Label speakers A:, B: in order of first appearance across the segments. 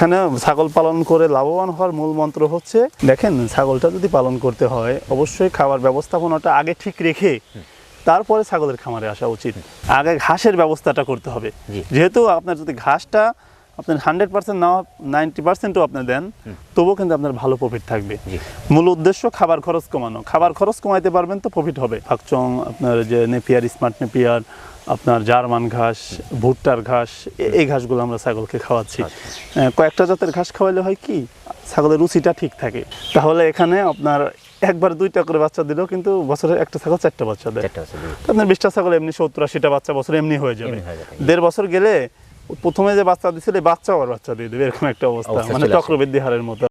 A: এখানে ছাগল পালন করে লাভবান হওয়ার মূল মন্ত্র হচ্ছে দেখেন ছাগলটা যদি পালন করতে হয় অবশ্যই খাবার ব্যবস্থাপনাটা আগে ঠিক রেখে তারপরে ছাগলের খামারে আসা উচিত। আগে ঘাসের ব্যবস্থাটা করতে হবে। যেহেতু আপনার যদি ঘাসটা আপনার হান্ড্রেড পার্সেন্ট না নাইনটি পার্সেন্টও আপনি দেন তবুও কিন্তু আপনার ভালো প্রফিট থাকবে। মূল উদ্দেশ্য খাবার খরচ কমানো। খাবার খরচ কমাইতে পারবেন তো প্রফিট হবে। ফাকচং আপনার যে নেপিয়ার স্মার্ট নেপিয়ার আপনার জার্মান ঘাস ভুট্টার ঘাস এই ঘাসগুলো আমরা ছাগলকে খাওয়াচ্ছি। কয়েকটা জাতের ঘাস খাওয়াইলে হয় কি ছাগলের রুচিটা ঠিক থাকে। তাহলে এখানে আপনার একবার দুইটা করে বাচ্চা দিলেও কিন্তু বছরে একটা ছাগল চারটা বাচ্চা দেয়। আপনার বিশটা ছাগল এমনি সত্তর আশিটা বাচ্চা বছর এমনি হয়ে যাবে। দেড় বছর গেলে প্রথমে যে বাচ্চা দিছিল বাচ্চা আবার বাচ্চা দিয়ে দেবে এরকম একটা অবস্থা।
B: অবস্থা
A: মানে চক্রবৃদ্ধি হারের মতো।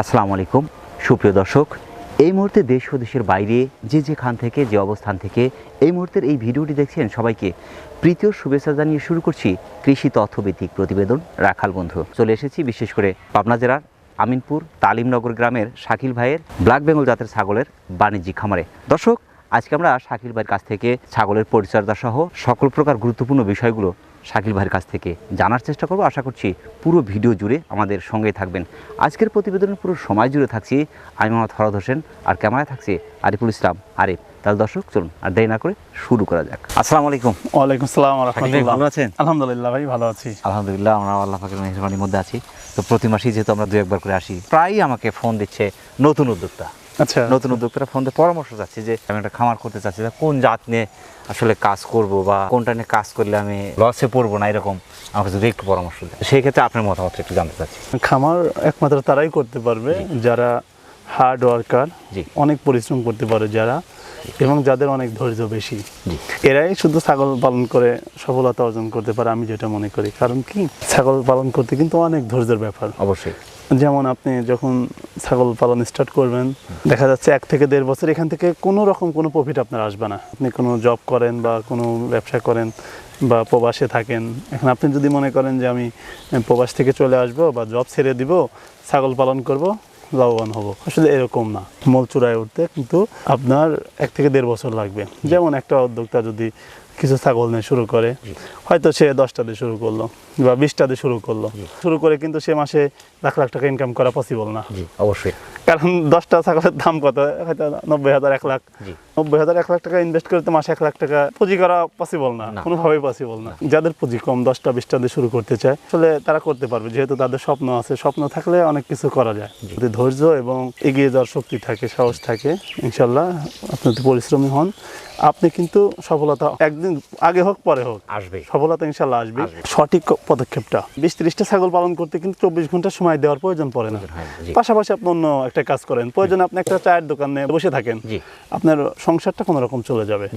B: আসসালামু আলাইকুম। সুপ্রিয় দর্শক, এই মুহূর্তে দেশ ও দেশের বাইরে যে যেখান থেকে, যে অবস্থান থেকে এই মুহূর্তের এই ভিডিওটি দেখছেন সবাইকে প্রীতীয় শুভেচ্ছা জানিয়ে শুরু করছি কৃষি তথ্যভিত্তিক প্রতিবেদন রাখাল বন্ধু। চলে এসেছি বিশেষ করে পাবনা জেলার আমিনপুর তালিমনগর গ্রামের শাকিল ভাইয়ের ব্ল্যাক বেঙ্গল জাতের ছাগলের বাণিজ্যিক খামারে। দর্শক, আজকে আমরা শাকিল ভাইয়ের কাছ থেকে ছাগলের পরিচর্যা সহ সকল প্রকার গুরুত্বপূর্ণ বিষয়গুলো শাকিল ভাইয়ের কাছ থেকে জানার চেষ্টা করব। আশা করছি পুরো ভিডিও জুড়ে আমাদের সঙ্গে থাকবেন। আজকের প্রতিবেদনের পুরো সময় জুড়ে থাকছি আমি মোহাম্মদ ফরদ হোসেন আর ক্যামেরায় থাকছে আরিফুল ইসলাম আরিফ। তাহলে দর্শক চলুন আর দেরি না করে শুরু করা যাক। আসসালামু আলাইকুম।
A: ওয়ালাইকুম সালাম রহমতুল্লাহ।
B: ভালো আছেন?
A: আলহামদুলিল্লাহ ভাই ভালো আছি।
B: আলহামদুলিল্লাহ আমরা আল্লাহ পাকের মেহরবানির মধ্যে আছি। তো প্রতি মাসেই যেহেতু আমরা দু একবার করে আসি প্রায়ই আমাকে ফোন দিচ্ছে নতুন উদ্যোক্তা।
A: আচ্ছা।
B: নতুন উদ্যোক্তারা ফোন দিয়ে পরামর্শ চাচ্ছি যে আমি একটা খামার করতে চাচ্ছি কোন জাত নিয়ে আসলে কাজ করব বা কোনটা নিয়ে কাজ করলে আমি লসে পড়ব না এরকম আমাকে যদি একটু পরামর্শ দেয় সেই ক্ষেত্রে আপনার মতামত একটু জানতে চাচ্ছি।
A: খামার একমাত্র তারাই করতে পারবে যারা হার্ড ওয়ার্কার
B: জি।
A: অনেক পরিশ্রম করতে পারে যারা এবং যাদের অনেক ধৈর্য বেশি। এরাই শুধু ছাগল পালন করে সফলতা অর্জন করতে পারে আমি যেটা মনে করি। কারণ কি? ছাগল পালন করতে কিন্তু অনেক ধৈর্যের ব্যাপার।
B: অবশ্যই।
A: যেমন আপনি যখন ছাগল পালন স্টার্ট করবেন, দেখা যাচ্ছে এক থেকে দেড় বছর এখান থেকে কোনো রকম কোনো প্রফিট আপনার আসবে না। আপনি কোনো জব করেন বা কোনো ব্যবসা করেন বা প্রবাসে থাকেন, এখন আপনি যদি মনে করেন যে আমি প্রবাস থেকে চলে আসব বা জব ছেড়ে দিব, ছাগল পালন করব, লাভবান হব। আসলে এরকম না। মূল চূড়ায় উঠতে কিন্তু আপনার এক থেকে দেড় বছর লাগবে। যেমন একটা উদ্যোক্তা যদি কিছু ছাগল নিয়ে শুরু করে। হয়তো সে দশটা দিয়ে শুরু করল বা বিশটা দিয়ে শুরু করল। শুরু করে কিন্তু সে মাসে লাখ লাখ টাকা ইনকাম করা পসিবল না।
B: অবশ্যই।
A: কারণ দশটা ছাগলের দাম কত? হয়তো নব্বই হাজার এক লাখ। নব্বই হাজার এক লাখ টাকা ইনভেস্ট করতে মাসে এক লাখ টাকা পুঁজি করা পসিবল না। কোনোভাবেই পসিবল না। যাদের পুঁজি কম দশটা বিশটা দিয়ে শুরু করতে চায় আসলে তারা করতে পারবে। যেহেতু তাদের স্বপ্ন আছে স্বপ্ন থাকলে অনেক কিছু করা যায়। যদি ধৈর্য এবং এগিয়ে যাওয়ার শক্তি থাকে সাহস থাকে ইনশাল্লাহ আপনি যদি পরিশ্রমী হন। আপনি কিন্তু সফলতা একদিন আগে হোক পরে হোক
B: আসবে।
A: সফলতা ইনশাল্লাহ আসবে। সঠিক পদক্ষেপটা। বিশ ত্রিশটা ছাগল পালন করতে কিন্তু চব্বিশ ঘণ্টা সময় দেওয়ার প্রয়োজন পড়ে না। পাশাপাশি আপনি অন্য একটা কাজ করেন। প্রয়োজন আপনি একটা চায়ের দোকানে বসে থাকেন। আপনার সংসারটা কোনো রকম চলে যাবে।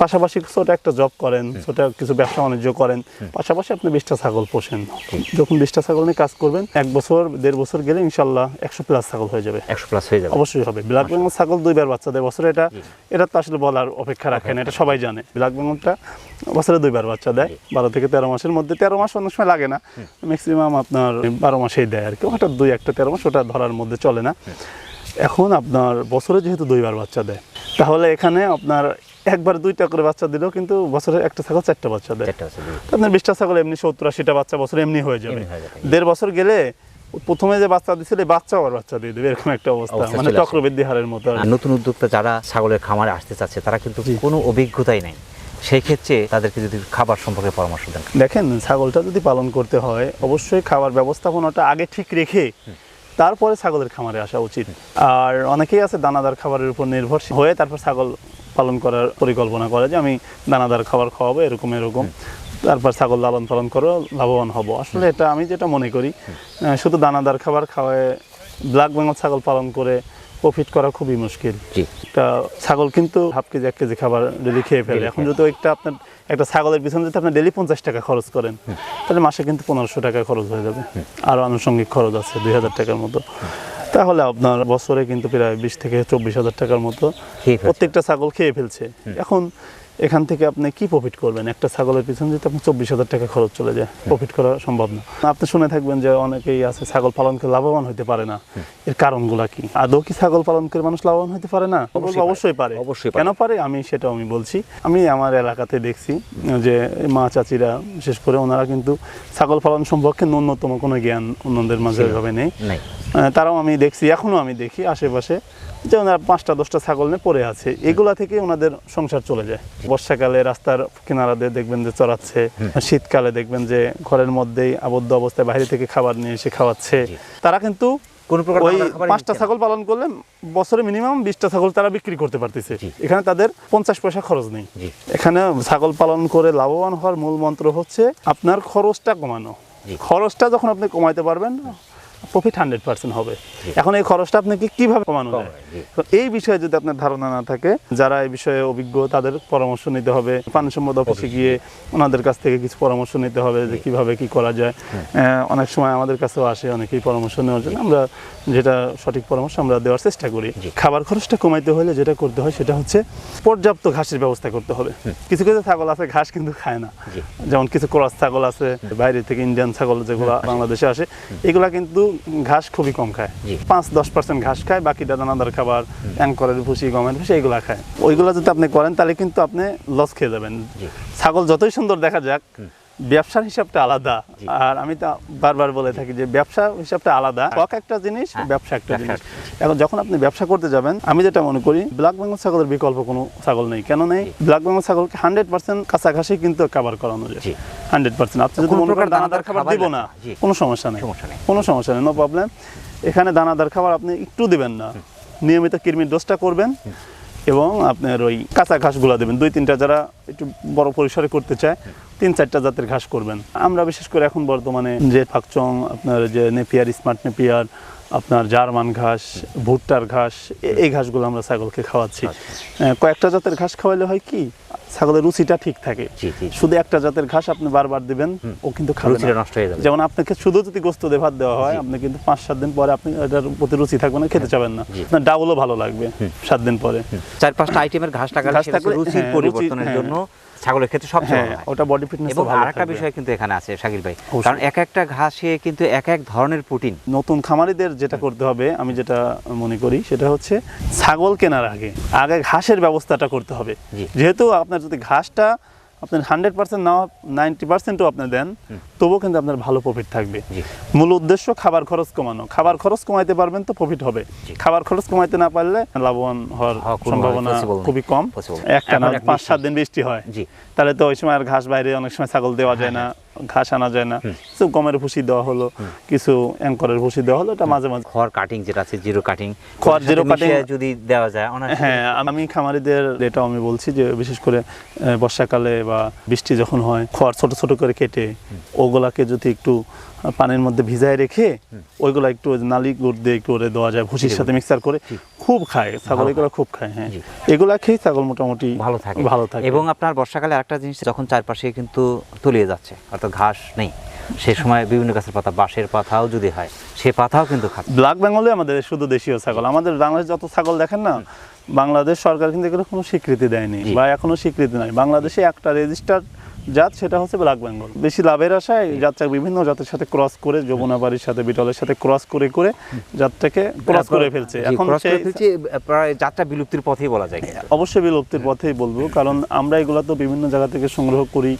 A: পাশাপাশি ছোট একটা জব করেন ছোট কিছু ব্যবসা বাণিজ্য করেন পাশাপাশি আপনি বিশটা ছাগল পোষেন। যখন বিশটা ছাগল নিয়ে কাজ করবেন এক বছর দেড় বছর গেলে ইনশাল্লাহ একশো প্লাস ছাগল হয়ে যাবে।
B: একশো প্লাস হয়ে যাবে।
A: অবশ্যই হবে। ব্ল্যাক বেঙ্গল ছাগল দুইবার বাচ্চা দেয় বছরে এটা এটা তো আসলে বলার অপেক্ষা রাখে না এটা সবাই জানে। ব্ল্যাক বেঙ্গলটা বছরে দুইবার বাচ্চা দেয় বারো থেকে তেরো মাসের মধ্যে। তেরো মাস অনেক সময় লাগে না। ম্যাক্সিমাম আপনার বারো মাসেই দেয় আর কি হঠাৎ দুই একটা তেরো মাস ওটা ধরার মধ্যে চলে না। এখন আপনার বছরে যেহেতু দুইবার বাচ্চা দেয় তাহলে এখানে আপনার একবার দুইটা করে বাচ্চা দিলেও কিন্তু বছরে একটা ছাগল চারটা বাচ্চা দেয়। আপনার বিশটা ছাগল এমনি সত্তর আশিটা বাচ্চা বছর এমনি হয়ে যাবে। দেড় বছর গেলে প্রথমে যে বাচ্চা এই বাচ্চা আবার বাচ্চা দিয়ে দেবে এরকম একটা অবস্থা। মানে চক্রবৃদ্ধি হারের মতো
B: নতুন উদ্যোক্তা যারা ছাগলের খামারে আসতে চাচ্ছে তারা কিন্তু কোনো অভিজ্ঞতাই নেই। সেই ক্ষেত্রে তাদেরকে যদি খাবার সম্পর্কে পরামর্শ দেন।
A: দেখেন ছাগলটা যদি পালন করতে হয় অবশ্যই খাবার ব্যবস্থাপনাটা আগে ঠিক রেখে তারপরে ছাগলের খামারে আসা উচিত। আর অনেকেই আছে দানাদার খাবারের উপর নির্ভরশীল হয়ে তারপর ছাগল পালন করার পরিকল্পনা করে যে আমি দানাদার খাবার খাওয়াবো এরকম এরকম। তারপর ছাগল লালন পালন করে লাভবান হব। আসলে এটা আমি যেটা মনে করি শুধু দানাদার খাবার খাওয়ায় ব্ল্যাক বেঙ্গল ছাগল পালন করে প্রফিট করা খুবই মুশকিল। একটা ছাগল কিন্তু হাফ কেজি এক কেজি খাবার ডেলি খেয়ে ফেলে। এখন যদি একটা আপনার একটা ছাগলের পিছনে যদি আপনি ডেলি পঞ্চাশ টাকা খরচ করেন তাহলে মাসে কিন্তু পনেরোশো টাকা খরচ হয়ে যাবে। আর আনুষঙ্গিক খরচ আছে দুই হাজার টাকার মতো। তাহলে আপনার বছরে কিন্তু প্রায় বিশ থেকে চব্বিশ হাজার টাকার মতো প্রত্যেকটা ছাগল খেয়ে ফেলছে। এখন এখান থেকে আপনি কি প্রফিট করবেন? একটা ছাগলের পিছনে যদি আপনি চব্বিশ হাজার টাকা খরচ চলে যায় প্রফিট করা সম্ভব না। আপনি শুনে থাকবেন যে অনেকেই আছে ছাগল পালন করে লাভবান হতে পারে না। এর কারণগুলা কি? আদৌ কি ছাগল পালন করে মানুষ লাভবান হতে পারে না?
B: অবশ্যই পারে।
A: অবশ্যই। কেন পারে? আমি সেটাও আমি বলছি। আমি আমার এলাকাতে দেখছি যে মা চাচিরা বিশেষ করে ওনারা কিন্তু ছাগল পালন সম্পর্কে ন্যূনতম কোনো জ্ঞান অন্যদের মাঝে। এভাবে নেই।
B: নেই।
A: তারাও আমি দেখছি এখনও আমি দেখি আশেপাশে। যে ওনারা পাঁচটা দশটা ছাগল নিয়ে পড়ে আছে এগুলা থেকে ওনাদের সংসার চলে যায়। বর্ষাকালে রাস্তার কিনারা দিয়ে দেখবেন যে চড়াচ্ছে শীতকালে দেখবেন যে ঘরের মধ্যেই আবদ্ধ অবস্থায় বাইরে থেকে খাবার নিয়ে এসে খাওয়াচ্ছে। তারা কিন্তু
B: কোনো প্রকার
A: ওই পাঁচটা ছাগল পালন করলে বছরে মিনিমাম বিশটা ছাগল তারা বিক্রি করতে পারতেছে। এখানে তাদের পঞ্চাশ পয়সা খরচ নেই। এখানে ছাগল পালন করে লাভবান হওয়ার মূল মন্ত্র হচ্ছে আপনার খরচটা কমানো। খরচটা যখন আপনি কমাইতে পারবেন প্রফিট হান্ড্রেড পার্সেন্ট হবে। এখন এই খরচটা আপনাকে কীভাবে কমানো যায়? এই বিষয়ে যদি আপনার ধারণা না থাকে যারা এই বিষয়ে অভিজ্ঞ তাদের পরামর্শ নিতে হবে। পানি সম্পদ অফিসে গিয়ে ওনাদের কাছ থেকে কিছু পরামর্শ নিতে হবে যে কীভাবে কি করা যায়। অনেক সময় আমাদের কাছেও আসে অনেকেই পরামর্শ নেওয়ার জন্য। আমরা যেটা সঠিক পরামর্শ আমরা দেওয়ার চেষ্টা করি। খাবার খরচটা কমাইতে হলে যেটা করতে হয় সেটা হচ্ছে পর্যাপ্ত ঘাসের ব্যবস্থা করতে হবে। কিছু কিছু ছাগল আছে ঘাস কিন্তু খায় না। যেমন কিছু ক্রস ছাগল আছে বাইরে থেকে ইন্ডিয়ান ছাগল যেগুলো বাংলাদেশে আসে এগুলা কিন্তু ঘাস খুবই কম খায়। পাঁচ দশ পার্সেন্ট ঘাস খায় বাকিটা দানাদার খাবার অ্যাঙ্করের ভুসি গমের ভুসি এগুলা খায়। ওইগুলো যদি আপনি করেন তাহলে কিন্তু আপনি লস খেয়ে যাবেন। ছাগল যতই সুন্দর দেখা যাক ব্যবসার হিসাবটা আলাদা। আর আমি তো বারবার বলে থাকি যে ব্যবসা হিসাবটা আলাদা। শখ একটা জিনিস
B: হ্যাঁ,
A: ব্যবসা একটা জিনিস। এখন যখন আপনি ব্যবসা করতে যাবেন আমি যেটা মনে করি ব্ল্যাক বেঙ্গল ছাগলের বিকল্প কোনো ছাগল নেই। কেন নেই? ব্ল্যাক বেঙ্গল ছাগলকে হান্ড্রেড পার্সেন্ট কাছাকাছি কিন্তু কাবার করানো যায়। Hundred percent. আপনি যদি মনে করেন দানাদার খাবার দিব না। কোনো সমস্যা নেই।
B: সমস্যা নেই।
A: কোনো সমস্যা নেই নো প্রবলেম এখানে দানাদার খাবার আপনি একটু দিবেন না। নিয়মিত কৃমির ডোজটা করবেন এবং আপনার ওই কাঁচা ঘাসগুলো দেবেন। দুই তিনটা যারা একটু বড় পরিসরে করতে চায় তিন চারটা জাতের ঘাস করবেন। আমরা বিশেষ করে এখন বর্তমানে যে ফাকচং আপনার যে নেপিয়ার স্মার্ট নেপিয়ার আপনার জার্মান ঘাস ভুট্টার ঘাস এই ঘাসগুলো আমরা ছাগলকে খাওয়াচ্ছি। কয়েকটা জাতের ঘাস খাওয়াইলে হয় কি ছাগলের রুচিটা ঠিক থাকে। শুধু একটা জাতের ঘাস আপনি বারবার দিবেন ও কিন্তু
B: রুচিটা নষ্ট হয়ে যাবে।
A: যেমন আপনাকে শুধু যদি গোস্ত দিয়ে ভাত দেওয়া হয় আপনি কিন্তু পাঁচ সাত দিন পরে আপনি এটার প্রতি রুচি থাকবে না খেতে চাবেন না। আপনার ডাবলও ভালো লাগবে সাত দিন পরে।
B: চার পাঁচটা আইটেমের ঘাস টাকা
A: ঘাস থাকলে,
B: রুচির
A: হ্যাঁ,
B: পরিবর্তনের জন্য ছাগলের ক্ষেত্রে সবচেয়ে
A: হ্যাঁ ওটা বডি ফিটনেস
B: এবং আরেকটা বিষয় কিন্তু এখানে আছে শাকিল ভাই। কারণ এক একটা ঘাসে কিন্তু এক এক ধরনের প্রোটিন
A: নতুন খামারিদের যেটা করতে হবে আমি যেটা মনে করি সেটা হচ্ছে ছাগল কেনার আগে আগে ঘাসের ব্যবস্থাটা করতে হবে। যেহেতু আপনার যদি ঘাসটা আপনার হান্ড্রেড পার্সেন্ট না নাইনটি পার্সেন্টও আপনি দেন তবুও কিন্তু আপনার ভালো প্রফিট থাকবে। মূল উদ্দেশ্য খাবার খরচ কমানো। খাবার খরচ কমাইতে পারবেন তো প্রফিট হবে। খাবার খরচ কমাইতে না পারলে লাভবান হওয়ার সম্ভাবনা খুবই কম। একটা না পাঁচ সাত দিন বৃষ্টি হয়। তাহলে তো ওই সময় আর ঘাস বাইরে অনেক সময় ছাগল দেওয়া যায় না। ঘাস আনা যায় না। কিছু গমের ভুসি দেওয়া হলো কিছু অ্যাঙ্করের ভুসি দেওয়া হলো এটা মাঝে মাঝে
B: খড় কাটিং যেটা আছে জিরো কাটিং
A: খড় zero cutting-
B: যদি দেওয়া যায়
A: হ্যাঁ আমি খামারিদের এটাও আমি বলছি যে বিশেষ করে বর্ষাকালে বা বৃষ্টি যখন হয় খড় ছোট ছোট করে কেটে ওগুলাকে যদি একটু পানির মধ্যে ভিজায় রেখে ওইগুলা একটু নালি গুড় দিয়ে একটু ওরে দেওয়া যায় ভুসির সাথে মিক্সার করে। খুব খায় ছাগল এগুলো খুব খায় হ্যাঁ। এগুলা খেয়ে ছাগল মোটামুটি
B: ভালো থাকে।
A: ভালো থাকে।
B: এবং আপনার বর্ষাকালে আরেকটা জিনিস যখন চারপাশে কিন্তু তলিয়ে যাচ্ছে অর্থাৎ ঘাস নেই সে সময় বিভিন্ন গাছের পাতা বাঁশের পাতাও যদি হয় সে পাতাও কিন্তু খাচ্ছে।
A: ব্ল্যাক বেঙ্গলে আমাদের শুধু দেশীয় ছাগল। আমাদের বাংলাদেশ যত ছাগল দেখেন না বাংলাদেশ সরকার কিন্তু এগুলো কোনো স্বীকৃতি দেয়নি বা এখনও স্বীকৃতি নাই। বাংলাদেশে একটা রেজিস্টার্ড জাত সেটা হচ্ছে ব্ল্যাক বেঙ্গল। বেশি লাভের আশায় জাতটা বিভিন্ন জাতের সাথে ক্রস করে যমুনাবাড়ির সাথে বিটলের সাথে ক্রস করে করে জাতটাকে ক্রস করে ফেলছে। এখন
B: প্রায় যাত্রা বিলুপ্তির পথেই বলা যায়।
A: অবশ্যই বিলুপ্তির পথেই বলব কারণ আমরা এগুলো তো বিভিন্ন জায়গা থেকে সংগ্রহ করি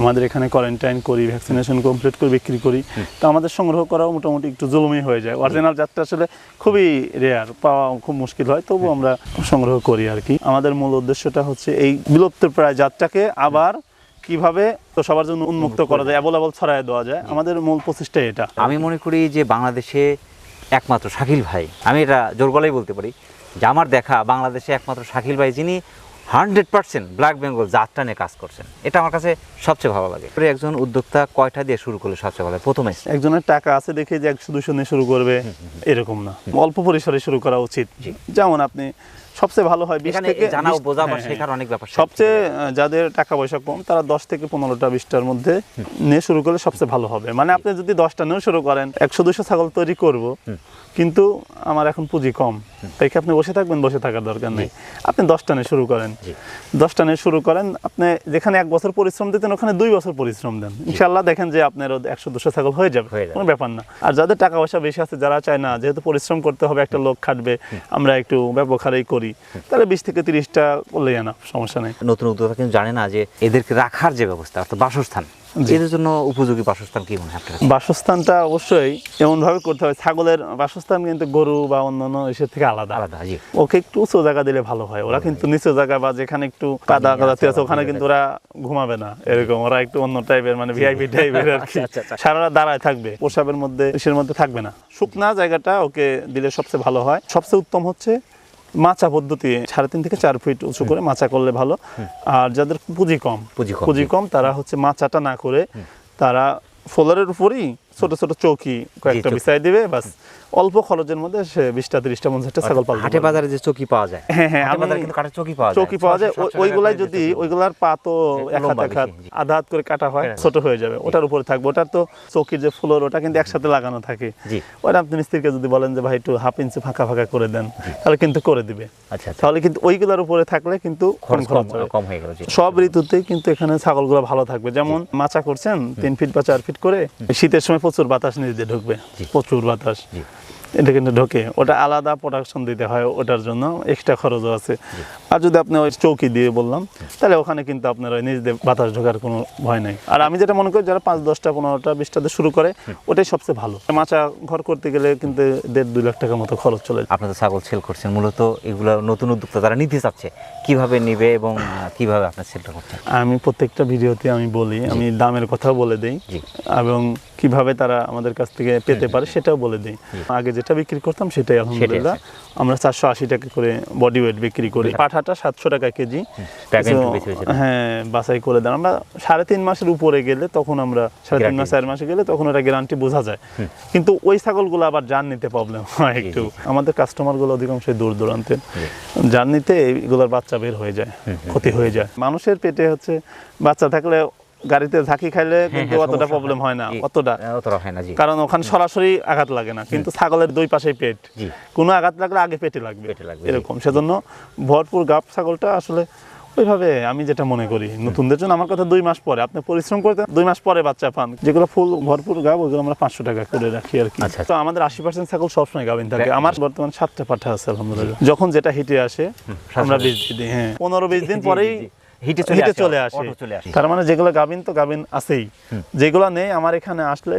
A: আমাদের এখানে কোয়ারেন্টাইন করি ভ্যাকসিনেশন কমপ্লিট করে বিক্রি করি। তো আমাদের সংগ্রহ করাও মোটামুটি একটু জুলুমি হয়ে যায়। অরিজিনাল জাতটা আসলে খুবই রেয়ার পাওয়া খুব মুশকিল হয় তবু আমরা সংগ্রহ করি আর কি। আমাদের মূল উদ্দেশ্যটা হচ্ছে এই বিলুপ্ত প্রায় জাতটাকে আবার কীভাবে তো সবার জন্য উন্মুক্ত করা যায় অ্যাভেলেবল ছড়ায় দেওয়া যায় আমাদের মূল প্রচেষ্টা এটা।
B: আমি মনে করি যে বাংলাদেশে একমাত্র শাকিল ভাই আমি এটা জোর গলাই বলতে পারি যে আমার দেখা বাংলাদেশে একমাত্র শাকিল ভাই যিনি হান্ড্রেড পার্সেন্ট ব্ল্যাক বেঙ্গল জাতটা নিয়ে কাজ করছেন। এটা আমার কাছে সবচেয়ে ভালো লাগে। একজন উদ্যোক্তা কয়টা দিয়ে শুরু করলে সবচেয়ে ভালো? প্রথমে।
A: একজনের টাকা আছে দেখে যে একশো দুশো নিয়ে শুরু করবে এরকম না। অল্প পরিসরে শুরু করা উচিত। যেমন আপনি সবচেয়ে ভালো হয় বিশ থেকে জানাও
B: বোঝা বা
A: হ্যাঁ, হ্যাঁ।
B: শেখার অনেক ব্যাপার।
A: সবচেয়ে যাদের টাকা পয়সা কম তারা দশ থেকে পনেরোটা বিশটার মধ্যে নিয়ে শুরু করলে সবচেয়ে ভালো হবে। মানে আপনি যদি দশটা নিয়েও শুরু করেন একশো দুশো ছাগল তৈরি করব কিন্তু আমার এখন পুঁজি কম। তাই কি আপনি বসে থাকবেন? বসে থাকার দরকার নেই। আপনি দশ টানে শুরু করেন। দশ টানে শুরু করেন আপনি যেখানে এক বছর পরিশ্রম দিতেন ওখানে দুই বছর পরিশ্রম দেন। ইনশাল্লাহ দেখেন যে আপনার একশো দুশো ছাগল হয়ে যাবে। কোনো ব্যাপার না। আর যাদের টাকা পয়সা বেশি আছে যারা চায় না যেহেতু পরিশ্রম করতে হবে একটা লোক খাটবে আমরা একটু ব্যবহারেই করি। তাহলে বিশ থেকে তিরিশটা করলেই না সমস্যা নেই।
B: নতুন উদ্যোক্তা কিন্তু জানে না যে এদেরকে রাখার যে ব্যবস্থা অর্থাৎ বাসস্থান। এদের জন্য উপযোগী বাসস্থান কি মনে হয়
A: বাসস্থানটা অবশ্যই এমনভাবে করতে হবে। ছাগলের বাসস্থান কিন্তু গরু বা অন্যান্য এসের থেকে আলাদা।
B: আলাদা জি।
A: ওকে একটু উঁচু জায়গা দিলে ভালো হয়। ওরা কিন্তু নিচু জায়গা বা যেখানে একটু কাদা কাদা
B: আছে,
A: ওখানে কিন্তু ওরা ঘুমাবে না। এরকম ওরা একটু অন্য টাইপের মানে ভিআইপি টাইপের আর কি।
B: আচ্ছা, আচ্ছা।
A: সারা দাঁড়ায় থাকবে পোশাবের মধ্যে ইসের মধ্যে থাকবে না। শুকনা জায়গাটা ওকে দিলে সবচেয়ে ভালো হয়। সবচেয়ে উত্তম হচ্ছে মাচা পদ্ধতি সাড়ে তিন থেকে চার ফিট উঁচু করে মাচা করলে ভালো। আর যাদের পুঁজি কম
B: পুঁজি কম,
A: কম তারা হচ্ছে মাচাটা না করে তারা ফোলারের উপরই ছোট ছোট চৌকি কয়েকটা বিছাই দিবে বাস অল্প খরচের মধ্যে সে বিশটা তিরিশটা পঞ্চাশটা ছাগল পালতে
B: হাটে বাজারে যে চকি পাওয়া যায়
A: হ্যাঁ, হ্যাঁ,
B: হাটে
A: আমি-
B: বাজারে কিন্তু কাঠের চকি পাওয়া যায়।
A: চৌকি পাওয়া যায়। ওইগুলাই যদি ওইগুলার পা তো এক হাত এক হাত আধা হাত করে কাটা হয়
B: হ্যাঁ।
A: ছোট হয়ে যাবে। ওটার উপরে থাকবে। ওটার তো চৌকির যে ফ্লোর ওটা কিন্তু একসাথে লাগানো থাকে। ওটা আপনি মিস্ত্রিকে যদি বলেন যে ভাই একটু হাফ ইঞ্চি ফাঁকা ফাঁকা করে দেন তাহলে কিন্তু করে দিবে।
B: আচ্ছা আচ্ছা।
A: তাহলে কিন্তু ওইগুলার উপরে থাকলে কিন্তু কম
B: হয়ে গেল
A: সব ঋতুতেই কিন্তু এখানে ছাগলগুলো ভালো থাকবে। যেমন মাচা করছেন তিন ফিট বা চার ফিট করে শীতের সময় প্রচুর বাতাস নিচ দিয়ে ঢুকবে। প্রচুর বাতাস। এটা কিন্তু ঢোকে। ওটা আলাদা প্রোডাকশন দিতে হয় ওটার জন্য। এক্সট্রা খরচও আছে। আর যদি আপনি ওই চৌকি দিয়ে বললাম তাহলে ওখানে কিন্তু আপনার ওই নিজ দিয়ে বাতাস ঢোকার কোনো ভয় নেই। আর আমি যেটা মনে করি যারা পাঁচ দশটা পনেরোটা বিশটাতে শুরু করে ওটাই সবচেয়ে ভালো। মাচা ঘর করতে গেলে কিন্তু দেড় দুই লাখ টাকার মতো খরচ চলে যায়।
B: আপনারা তো ছাগল সেল করছেন। মূলত এগুলো নতুন উদ্যোক্তা যারা নিতে চাচ্ছে কীভাবে নিবে এবং কীভাবে আপনার সেলটা করছেন?
A: আমি প্রত্যেকটা ভিডিওতে আমি বলি আমি দামের কথা বলে দিই। এবং কীভাবে তারা আমাদের কাছ থেকে পেতে পারে সেটাও বলে দিই। আগে যেটা বিক্রি করতাম সেটাই আলহামদুলিল্লাহ। আমরা চারশো আশি টাকা করে বডি ওয়েট বিক্রি করি। পাঠাটা সাতশো টাকা কেজি। হ্যাঁ বাছাই করে দেন। আমরা সাড়ে তিন মাসের উপরে গেলে তখন আমরা সাড়ে তিন মাস চার মাসে গেলে তখন ওটা গ্যারান্টি বোঝা যায়। কিন্তু ওই ছাগলগুলো আবার জান নিতে প্রবলেম হয় একটু। আমাদের কাস্টমারগুলো অধিকাংশই দূর দূরান্তের জান নিতে এইগুলোর বাচ্চা বের হয়ে যায় ক্ষতি হয়ে যায়। মানুষের পেটে হচ্ছে বাচ্চা থাকলে গাড়িতে ঝাঁকি খাইলে কিন্তু
B: হ্যাঁ,
A: অতটা প্রবলেম হয় না। অতটা।
B: অতটা হয় না জি।
A: কারণ ওখানে সরাসরি আঘাত লাগে না কিন্তু ছাগলের দুই পাশেই পেট। কোনো আঘাত লাগলে আগে পেটে লাগবে। এরকম। সেজন্য ভরপুর গাব ছাগলটা আসলে ওইভাবে আমি যেটা মনে করি নতুনদের জন্য আমার কথা দুই মাস পরে। আপনি পরিশ্রম করতে দুই মাস পরে বাচ্চা পান। যেগুলো ফুল ভরপুর গাব ওগুলো আমরা পাঁচশো টাকা করে রাখি আর কি।
B: আচ্ছা,
A: তো আমাদের আশি পার্সেন্ট ছাগল সবসময় গাভিন থাকে।
B: হ্যাঁ।
A: আমার বর্তমান সাতটা পাঠা আছে আলহামদুলিল্লাহ। যখন যেটা হিটে আসে আমরা বীজ দিই হ্যাঁ। পনেরো বিশ দিন পরেই।
B: হিটে চলে
A: হিটে
B: আসে,
A: চলে। তার মানে যেগুলো গাভিন তো গাভিন আছেই। যেগুলো নেই আমার এখানে আসলে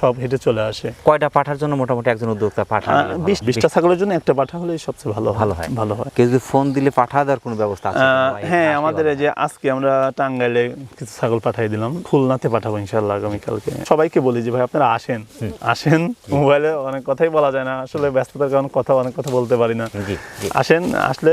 A: সব হিটে চলে আসে।
B: কয়টা পাঠার জন্য মোটামুটি একজন উদ্যোক্তা পাঠা?
A: বিশ বিশটা ছাগলের জন্য একটা পাঠা হলেই সবচেয়ে ভালো
B: ভালো হয়।
A: ভালো হয়।
B: কেউ যদি ফোন দিলে পাঠা দেওয়ার কোনো ব্যবস্থা আছে
A: হ্যাঁ আমাদের এই যে আজকে আমরা টাঙ্গাইলে কিছু ছাগল পাঠাই দিলাম। খুলনাতে পাঠাবো ইনশাল্লাহ আগামীকালকে। সবাইকে বলি যে ভাই আপনারা আসেন। আসেন মোবাইলে অনেক কথাই বলা যায় না। আসলে ব্যস্ততার কারণে কথা অনেক কথা বলতে পারি না। আসেন আসলে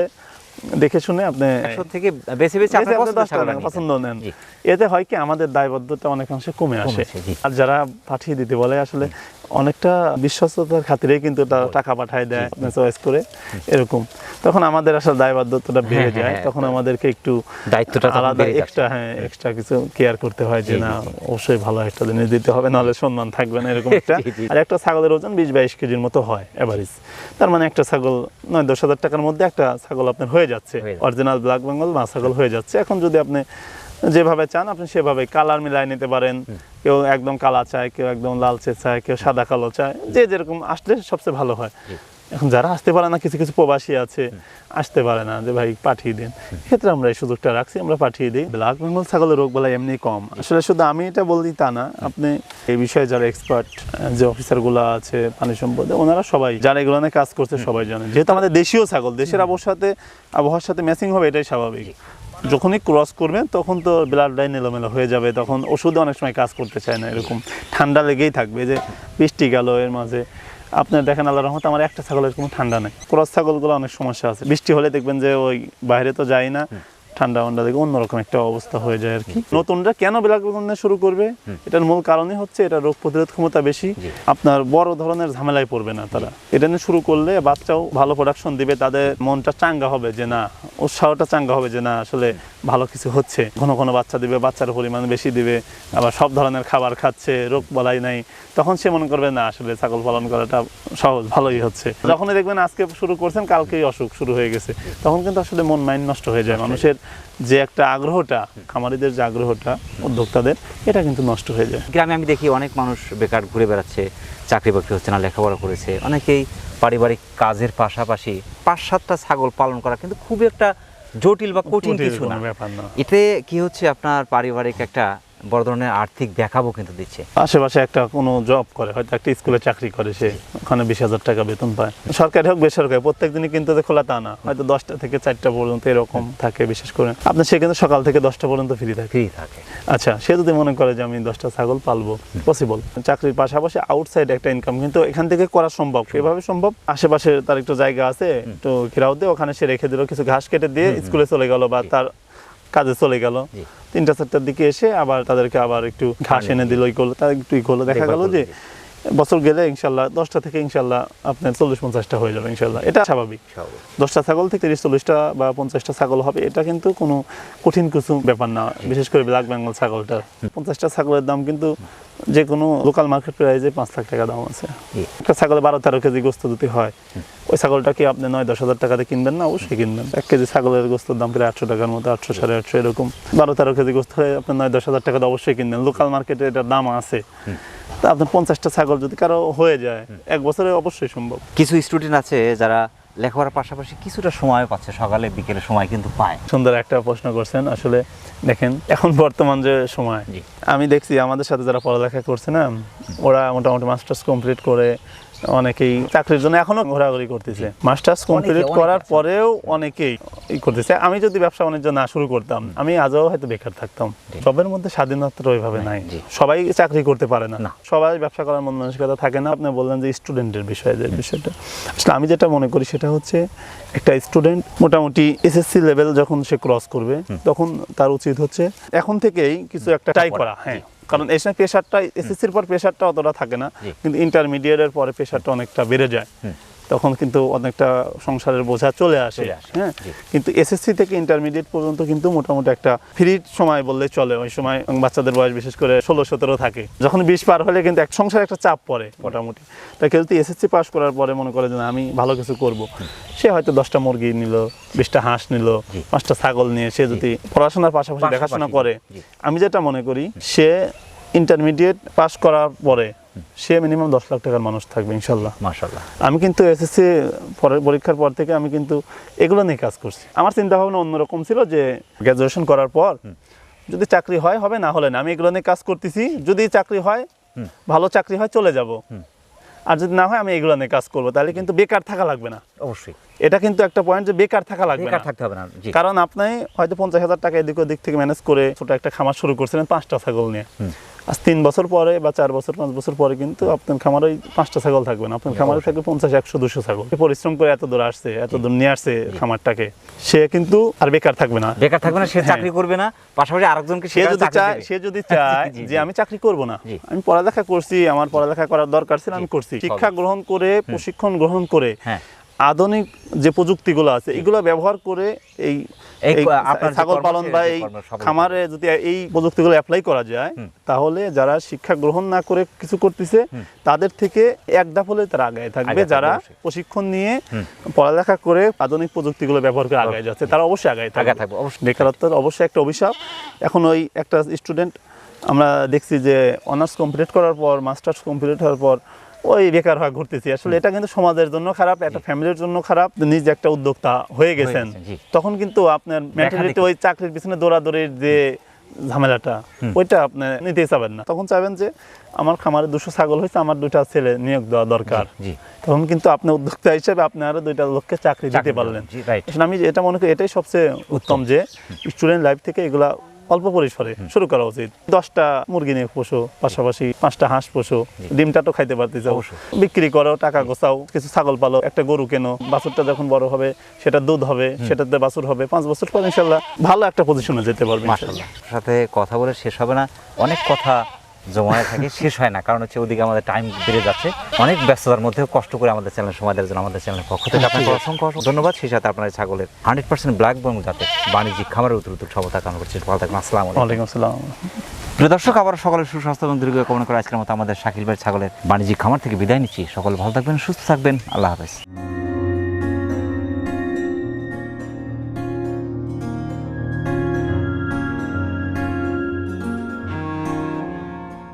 A: দেখে শুনে আপনি
B: থেকে
A: বেশি
B: আপনার নিয়ে
A: পছন্দ নেন। এতে হয় কি আমাদের দায়বদ্ধতা অনেকাংশে কমে আসে। আর যারা পাঠিয়ে দিতে বলে আসলে অনেকটা বিশ্বস্ততার খাতিরে কিন্তু তারা টাকা পাঠায় দেয় চয়েস করে এরকম। তখন আমাদের আসলে দায়বদ্ধতাটা বেড়ে
B: হ্যাঁ,
A: যায়।
B: হ্যাঁ,
A: তখন আমাদেরকে একটু
B: দায়িত্বটা
A: আলাদা এক্সট্রা হ্যাঁ এক্সট্রা কিছু কেয়ার করতে হয় যে না অবশ্যই ভালো একটা জিনিস দিতে হবে নাহলে সম্মান থাকবে না এরকম একটা। আর একটা ছাগলের ওজন বিশ বাইশ কেজির মতো হয় এভারেজ তার মানে একটা ছাগল নয় দশ হাজার টাকার মধ্যে একটা ছাগল আপনার হয়ে যাচ্ছে। অরিজিনাল ব্ল্যাক বেঙ্গল মা ছাগল হয়ে যাচ্ছে। এখন যদি আপনি যেভাবে চান আপনি সেভাবে কালার মিলাই নিতে পারেন। কেউ একদম কালা চায় কেউ একদম লালচে চায় কেউ সাদা কালো চায় যে যেরকম আসলে সবচেয়ে ভালো হয়। এখন যারা আসতে পারে না কিছু কিছু প্রবাসী আছে আসতে পারে না যে ভাই পাঠিয়ে দিন। ক্ষেত্রে আমরা এই সুযোগটা রাখছি আমরা পাঠিয়ে দিই। ব্ল্যাক বেঙ্গল ছাগলের রোগ বেলা এমনি কম। আসলে শুধু আমি এটা বলছি তা না আপনি এই বিষয়ে যারা এক্সপার্ট যে অফিসারগুলো আছে পানি সম্পদে ওনারা সবাই যারা এগুলো নিয়ে কাজ করছে সবাই জানে। যেহেতু আমাদের দেশীয় ছাগল দেশের আবহাওয়ার সাথে আবহাওয়ার সাথে ম্যাচিং হবে এটাই স্বাভাবিক। যখনই ক্রস করবেন তখন তো ব্লাড লাইন এলোমেলো হয়ে যাবে তখন ওষুধে অনেক সময় কাজ করতে চায় না এরকম। ঠান্ডা লেগেই থাকবে যে বৃষ্টি গেল এর মাঝে আপনার দেখেন আল্লাহ রহমত আমার একটা ছাগলের কোনো ঠান্ডা নেই। ক্রস ছাগলগুলো অনেক সমস্যা আছে। বৃষ্টি হলে দেখবেন যে ওই বাইরে তো যায় না ঠান্ডা মান্ডা দেখে অন্যরকম একটা অবস্থা হয়ে যায় আর কি। নতুনরা কেন বিলাক বেগুনে শুরু করবে? এটার মূল কারণই হচ্ছে এটা রোগ প্রতিরোধ ক্ষমতা বেশি। আপনার বড় ধরনের ঝামেলায় পড়বে না তারা। এটা নিয়ে শুরু করলে বাচ্চাও ভালো প্রোডাকশন দিবে তাদের মনটা চাঙ্গা হবে যে না উৎসাহটা চাঙ্গা হবে যে না আসলে ভালো কিছু হচ্ছে। ঘন ঘন বাচ্চা দিবে বাচ্চার পরিমাণ বেশি দিবে আবার সব ধরনের খাবার খাচ্ছে রোগ বলাই নাই। তখন সে মনে করবে না আসলে ছাগল পালন করাটা সহজ ভালোই হচ্ছে। যখনই দেখবেন আজকে শুরু করছেন কালকেই অসুখ শুরু হয়ে গেছে। তখন কিন্তু আসলে মন মাইন্ড নষ্ট হয়ে যায়। মানুষের যে একটা আগ্রহটা খামারিদের যে আগ্রহটা উদ্যোক্তাদের এটা কিন্তু নষ্ট হয়ে যায়।
B: গ্রামে আমি দেখি অনেক মানুষ বেকার ঘুরে বেড়াচ্ছে চাকরি বাকরি হচ্ছে না লেখাপড়া করেছে। অনেকেই পারিবারিক কাজের পাশাপাশি পাঁচ সাতটা ছাগল পালন করা কিন্তু খুব একটা জটিল বা কঠিন কিছু
A: ব্যাপার না।
B: এতে কি হচ্ছে? আপনার পারিবারিক একটা বড় ধরনের আর্থিক দেখাবো কিন্তু দিচ্ছে।
A: আশেপাশে একটা কোনো জব করে হয়তো একটা স্কুলে চাকরি করে সে ওখানে বিশ হাজার টাকা বেতন পায়। সরকারি হোক বেসরকারি প্রত্যেক দিনই কিন্তু খোলা তা না। হয়তো দশটা থেকে চারটা পর্যন্ত এরকম থাকে বিশেষ করে। আপনার সে কিন্তু সকাল থেকে দশটা পর্যন্ত ফ্রি থাকে।
B: ফ্রি থাকে।
A: আচ্ছা সে যদি মনে করে যে আমি দশটা ছাগল পালবো পসিবল চাকরির পাশাপাশি আউটসাইড একটা ইনকাম কিন্তু এখান থেকে করা সম্ভব। এভাবে সম্ভব? আশেপাশে তার একটু জায়গা আছে একটু ঘেরাও দিয়ে ওখানে সে রেখে দিল কিছু ঘাস কেটে দিয়ে স্কুলে চলে গেল বা তার কাজে চলে গেল। তিনটা চারটার দিকে এসে আবার তাদেরকে আবার একটু ঘাস এনে দিল ই করল তাদের একটু ই করল দেখা গেলো যে। বছর গেলে ইনশাল্লাহ দশটা থেকে ইনশাল্লাহ আপনার চল্লিশ পঞ্চাশটা হয়ে যাবে ইনশাল্লাহ। এটা স্বাভাবিক। দশটা ছাগল থেকে তিরিশ চল্লিশটা বা পঞ্চাশটা ছাগল হবে এটা কিন্তু কোনো কঠিন কিছু ব্যাপার না। বিশেষ করে ব্ল্যাক বেঙ্গল ছাগলটা। পঞ্চাশটা ছাগলের দাম কিন্তু যে কোনো লোকাল মার্কেট প্রাইসে পাঁচ লাখ টাকা দাম আছে। একটা ছাগলে বারো তেরো কেজি গোস্ত যদি হয় ওই ছাগলটা কি আপনি নয় দশ হাজার টাকাতে কিনবেন? না অবশ্যই কিনবেন। এক কেজি ছাগলের গোস্তর দাম প্রায় আটশো টাকার মতো আটশো সাড়ে আটশো এরকম। বারো তেরো কেজি গোস্ত হলে আপনি নয় দশ হাজার টাকাতে অবশ্যই কিনবেন। লোকাল মার্কেটে এটার দাম আছে। তা আপনার পঞ্চাশটা ছাগল যদি কারও হয়ে যায় এক বছরে অবশ্যই সম্ভব।
B: কিছু স্টুডেন্ট আছে যারা লেখাপড়ার পাশাপাশি কিছুটা সময় পাচ্ছে সকালে বিকেলে সময় কিন্তু পায়।
A: সুন্দর একটা প্রশ্ন করছেন। আসলে দেখেন এখন বর্তমান যে সময়। আমি দেখছি আমাদের সাথে যারা পড়ালেখা করছে না ওরা মোটামুটি মাস্টার্স কমপ্লিট করে অনেকেই চাকরির জন্য এখনও ঘোরাঘুরি করতেছে। মাস্টার্স কমপ্লিট করার পরেও অনেকেই করতেছে। আমি যদি ব্যবসা বাণিজ্য না শুরু করতাম আমি আজও হয়তো বেকার থাকতাম। সবের মধ্যে স্বাধীনতা ওইভাবে নাই। সবাই চাকরি করতে পারে না।
B: না।
A: সবাই ব্যবসা করার মন মানসিকতা থাকে না। আপনি বললেন যে স্টুডেন্টের বিষয়ে যে বিষয়টা। আসলে আমি যেটা মনে করি সেটা হচ্ছে একটা স্টুডেন্ট মোটামুটি এসএসসি লেভেল যখন সে ক্রস করবে তখন তার উচিত হচ্ছে এখন থেকেই কিছু একটা ট্রাই করা হ্যাঁ। কারণ এসে প্রেশারটা এসএসসির পর প্রেশারটা অতটা থাকে না। কিন্তু ইন্টারমিডিয়েটের পরে প্রেশারটা অনেকটা বেড়ে যায়। তখন কিন্তু অনেকটা সংসারের বোঝা চলে আসে। হ্যাঁ? কিন্তু এসএসসি থেকে ইন্টারমিডিয়েট পর্যন্ত কিন্তু মোটামুটি একটা ফ্রি সময় বললে চলে। ওই সময় বাচ্চাদের বয়স বিশেষ করে ষোলো সতেরো থাকে। যখন বিশ পার হলে কিন্তু এক সংসারে একটা চাপ পড়ে মোটামুটি। তা কেউ যদি এসএসসি পাস করার পরে মনে করে যে আমি ভালো কিছু করব। সে হয়তো দশটা মুরগি নিল বিশটা হাঁস নিল পাঁচটা ছাগল নিয়ে সে যদি পড়াশোনার পাশাপাশি
B: পাশাপাশি,
A: দেখাশোনা করে। আমি যেটা মনে করি সে ইন্টারমিডিয়েট পাস করার পরে সে মিনিমাম দশ লাখ টাকার মানুষ থাকবে ইনশাল্লাহ।
B: মাশাল্লাহ।
A: আমি কিন্তু এসএসসি পরীক্ষার পর থেকে আমি কিন্তু এগুলো নিয়ে কাজ করছি। আমার চিন্তা ভাবনা অন্যরকম ছিল যে গ্র্যাজুয়েশন করার পর যদি চাকরি হয় হবে না হলে না। আমি এগুলো নিয়ে কাজ করতেছি। যদি চাকরি হয় ভালো চাকরি হয় চলে যাব। আর যদি না হয় আমি এগুলো নিয়ে কাজ করব। তাহলে কিন্তু বেকার থাকা লাগবে না।
B: অবশ্যই।
A: এটা কিন্তু একটা পয়েন্ট যে বেকার থাকা লাগবে
B: বেকার থাকতে হবে না
A: কারণ আপনি হয়তো পঞ্চাশ হাজার টাকা এদিক ওদিক থেকে ম্যানেজ করে ছোট একটা খামার শুরু করছিলেন পাঁচটা ছাগল নিয়ে। আজ তিন বছর পরে বা চার বছর পাঁচ বছর পরে কিন্তু আপনার খামারে পাঁচটা ছাগল থাকবে না আপনার খামারে থাকবে পঞ্চাশ একশো দুশো ছাগল। পরিশ্রম করে এত দূর আসছে এত দূর নিয়ে আসছে খামারটাকে। সে কিন্তু আর বেকার থাকবে না।
B: বেকার থাকবে না সে
A: হ্যাঁ।
B: চাকরি করবে না পাশাপাশি আরেকজনকে
A: সে যদি চায় সে যদি চায় যে আমি চাকরি করব না আমি পড়ালেখা করছি আমার পড়ালেখা করার দরকার ছিল আমি করছি। শিক্ষা গ্রহণ করে প্রশিক্ষণ গ্রহণ করে
B: হ্যাঁ।
A: আধুনিক যে প্রযুক্তিগুলো আছে এগুলো ব্যবহার করে এই ছাগল পালন বা এই খামারে যদি এই প্রযুক্তিগুলো অ্যাপ্লাই করা যায় তাহলে যারা শিক্ষা গ্রহণ না করে কিছু করতেছে তাদের থেকে এক ধাপ হলে তারা আগায় থাকবে যারা প্রশিক্ষণ নিয়ে পড়ালেখা করে আধুনিক প্রযুক্তিগুলো ব্যবহার করে আগায় যাচ্ছে তারা অবশ্যই আগায় থাকবে। বেকারত্বের অবশ্যই একটা অভিশাপ। এখন ওই একটা স্টুডেন্ট আমরা দেখছি যে অনার্স কমপ্লিট করার পর মাস্টার্স কমপ্লিট হওয়ার পর ওই বেকার হয়ে ঘুরতেছি। আসলে এটা কিন্তু সমাজের জন্য খারাপ একটা ফ্যামিলির জন্য খারাপ নিজে একটা উদ্যোক্তা হয়ে গেছেন। তখন কিন্তু আপনার মেন্টালিটি ওই চাকরির পিছনে দৌড়াদৌড়ির যে ঝামেলাটা ওইটা আপনি নিতেই চাবেন না। তখন চাইবেন যে আমার খামারে দুশো ছাগল হয়েছে আমার দুইটা ছেলে নিয়োগ দেওয়া দরকার। তখন কিন্তু আপনি উদ্যোক্তা হিসেবে আপনি আরও দুইটা লোককে চাকরি দিতে পারলেন। আমি এটা মনে করি এটাই সবচেয়ে উত্তম। যে স্টুডেন্ট লাইফ থেকে এগুলা অল্প পরিসরে শুরু করা উচিত। দশটা মুরগি নিয়ে পোষো পাশাপাশি পাঁচটা হাঁস পোষো ডিমটা তো খাইতে পারতে চাও বিক্রি করো টাকা গোছাও কিছু ছাগল পালো একটা গরু কেনো বাছুরটা যখন বড় হবে সেটা দুধ হবে সেটাতে বাছুর হবে পাঁচ বছর পর ইনশাল্লাহ ভালো একটা পজিশনে যেতে পারবে।
B: সাথে কথা বলে শেষ হবে না। অনেক কথা জমায়ে থাকে শেষ হয় না। কারণ হচ্ছে ওদিকে আমাদের টাইম বেড়ে যাচ্ছে। অনেক ব্যস্ততার মধ্যেও কষ্ট করে আমাদের চ্যানেল সময় দেওয়ার জন্য আমাদের চ্যানেলের পক্ষ থেকে আপনাকে অসংখ্য অসংখ্য ধন্যবাদ। সেই সাথে আপনার ছাগলের হান্ড্রেড পার্সেন্ট ব্ল্যাক বং যাতে বাণিজ্যিক খামারের উত্তর সবতা কামনা করছি। ভালো থাকবেন আসসালাম
A: ওয়ালাইকুম আসসালাম।
B: প্রিয় দর্শক আবার সকলের সুস্বাস্থ্য এবং দীর্ঘ কামনা করে আজকের মতো আমাদের শাকিল ভাই ছাগলের বাণিজ্যিক খামার থেকে বিদায় নিচ্ছি। সকল ভালো থাকবেন সুস্থ থাকবেন। আল্লাহ হাফেজ।